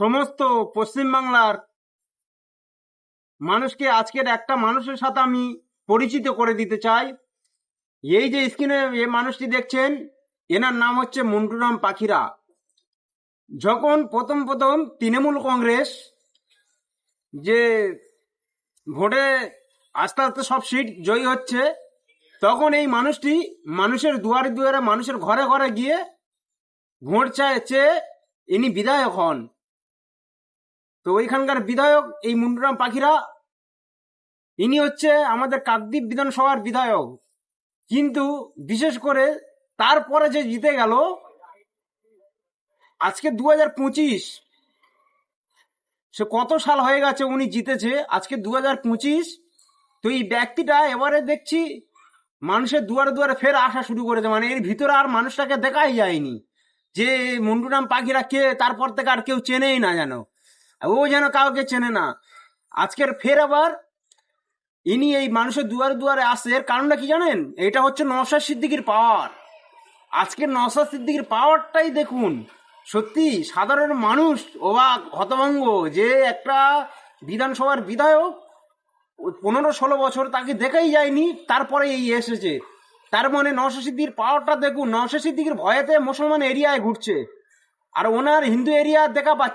সমস্ত পশ্চিমবাংলার মানুষকে আজকের একটা মানুষের সাথে আমি পরিচিত করে দিতে চাই। এই যে স্ক্রিনে এ মানুষটি দেখছেন, এনার নাম হচ্ছে মন্টুরাম পাখিরা। যখন প্রথম প্রথম তৃণমূল কংগ্রেস যে ভোটে আস্তে আস্তে সব সিট জয়ী হচ্ছে, তখন এই মানুষটি মানুষের দুয়ারে দুয়ারে মানুষের ঘরে ঘরে গিয়ে ভোট চায় চেয়ে ইনি বিধায়ক হন। তো ওইখানকার বিধায়ক এই মুন্ডুরাম পাখিরা, ইনি হচ্ছে আমাদের কাকদ্বীপ বিধানসভার বিধায়ক। কিন্তু বিশেষ করে তারপরে যে জিতে গেল, আজকে দু হাজার পঁচিশ, সে কত সাল হয়ে গেছে উনি জিতেছে, আজকে দু হাজার পঁচিশ। তো এই ব্যক্তিটা এবারে দেখছি মানুষের দুয়ারে দুয়ারে ফের আসা শুরু করেছে মানে এর ভিতরে আর মানুষটাকে দেখাই যায়নি। যে মুন্ডুরাম পাখিরা কে, তারপর থেকে আর কেউ চেনেই না যেন। ও যেন কাউকে চেনে না। আজকের ফের আবার ইনি এই মানুষের দুয়ারে দুয়ারে আসে এর কারণটা কি জানেন? এটা হচ্ছে নওশাদ সিদ্দিকির পাওয়ার। আজকের নওশাদ সিদ্দিকির পাওয়ারটাই দেখুন। সত্যি সাধারণ মানুষ, অবাক হতভঙ্গ যে একটা বিধানসভার বিধায়ক পনেরো ষোলো বছর তাকে দেখাই যায়নি তারপরে এই এসেছে। তার মানে নওশাদ সিদ্দিকির পাওয়ারটা দেখুন, নওশাদ সিদ্দিকির ভয়েতে মুসলমান এরিয়ায় ঘুরছে। আর ওনার হিন্দু এরিয়া দেখা পাচ্ছে।